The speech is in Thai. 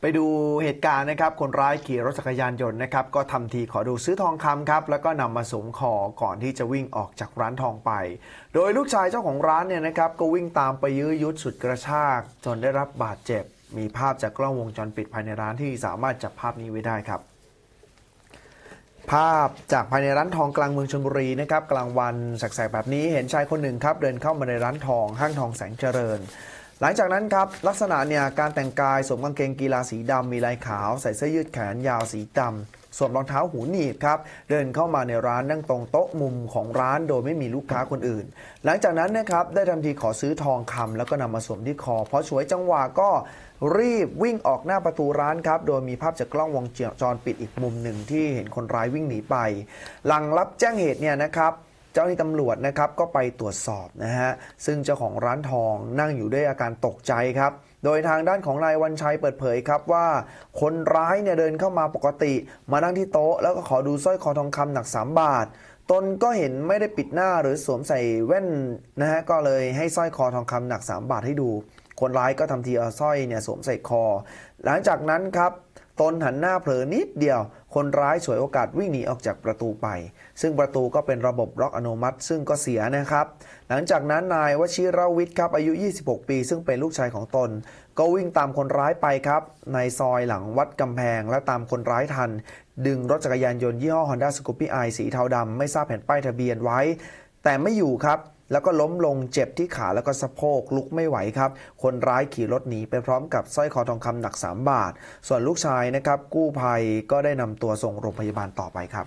ไปดูเหตุการณ์นะครับ คนร้ายขี่รถจักรยานยนต์นะครับ ก็ทำทีขอดูซื้อทองคำครับ แล้วก็นำมาสวมคอก่อนที่จะวิ่งออกจากร้านทองไป โดยลูกชายเจ้าของร้านเนี่ยนะครับ ก็วิ่งตามไปยื้อยุดสุดกระชาก จนได้รับบาดเจ็บ มีภาพจากกล้องวงจรปิดภายในร้านที่สามารถจับภาพนี้ไว้ได้ครับ ภาพจากภายในร้านทองกลางเมืองชลบุรีนะครับ กลางวันแสกๆแบบนี้เห็นชายคนหนึ่งครับ เดินเข้ามาในร้านทองห้างทองแสงเจริญ หลังจากนั้นครับ ลักษณะเนี่ยการแต่งกายสวมกางเกงกีฬาสีดำมีลายขาว ใส่เสื้อยืดแขนยาวสีดำสวมรองเท้าหูหนีบครับเดินเข้ามาในร้านนั่งตรงโต๊ะมุมของร้านโดยไม่มีลูกค้าคนอื่น หลังจากนั้นนะครับได้ทำทีขอซื้อทองคำแล้วก็นำมาสวมที่คอ เพอฉวยจังหวะก็รีบวิ่งออกหน้าประตูร้านครับ โดยมีภาพจากกล้องวงจรปิดอีกมุมหนึ่งที่เห็นคนร้ายวิ่งหนีไป หลังรับแจ้งเหตุเนี่ยนะครับ จ้าหน้าที่ตำรวจนะครับก็ไปตรวจสอบนะฮะซึ่งเจ้าของร้านทองนั่งอยู่ด้วยอาการตกใจครับ โดยทางด้านของนายวันชัยเปิดเผยครับว่า คนร้ายเนี่ยเดินเข้ามาปกติ มานั่งที่โต๊ะแล้วก็ขอดูสร้อยคอทองคำหนัก 3 บาทตนก็เห็นไม่ได้ปิดหน้าหรือสวมใส่แว่นนะฮะก็เลยให้สร้อยคอทองคำหนัก 3 บาทให้ดู คนร้ายก็ทำทีเอาสร้อยเนี่ยสวมใส่คอ หลังจากนั้นครับ ตนหันหน้าเผลอนิดเดียว คนร้ายฉวยโอกาสวิ่งหนีออกจากประตูไป ซึ่งประตูก็เป็นระบบล็อกอนุมัติ ซึ่งก็เสียนะครับ หลังจากนั้นนายวชิรวิทย์ครับอายุ 26 ปี ซึ่งเป็นลูกชายของตน ก็วิ่งตามคนร้ายไปครับ ในซอยหลังวัดกำแพงและตามคนร้ายทัน ดึงรถจักรยานยนต์ยี่ห้อ Honda Scoopy i สีเทาดำไม่ทราบแผ่นป้ายทะเบียนไว้ แต่ไม่อยู่ครับ แล้วก็ล้มลงเจ็บที่ขาแล้วก็สะโพกลุกไม่ไหวครับ คนร้ายขี่รถหนีไปพร้อมกับสร้อยคอทองคำหนัก 3 บาท ส่วนลูกชายนะครับกู้ภัยก็ได้นำตัวส่งโรงพยาบาลต่อไปครับ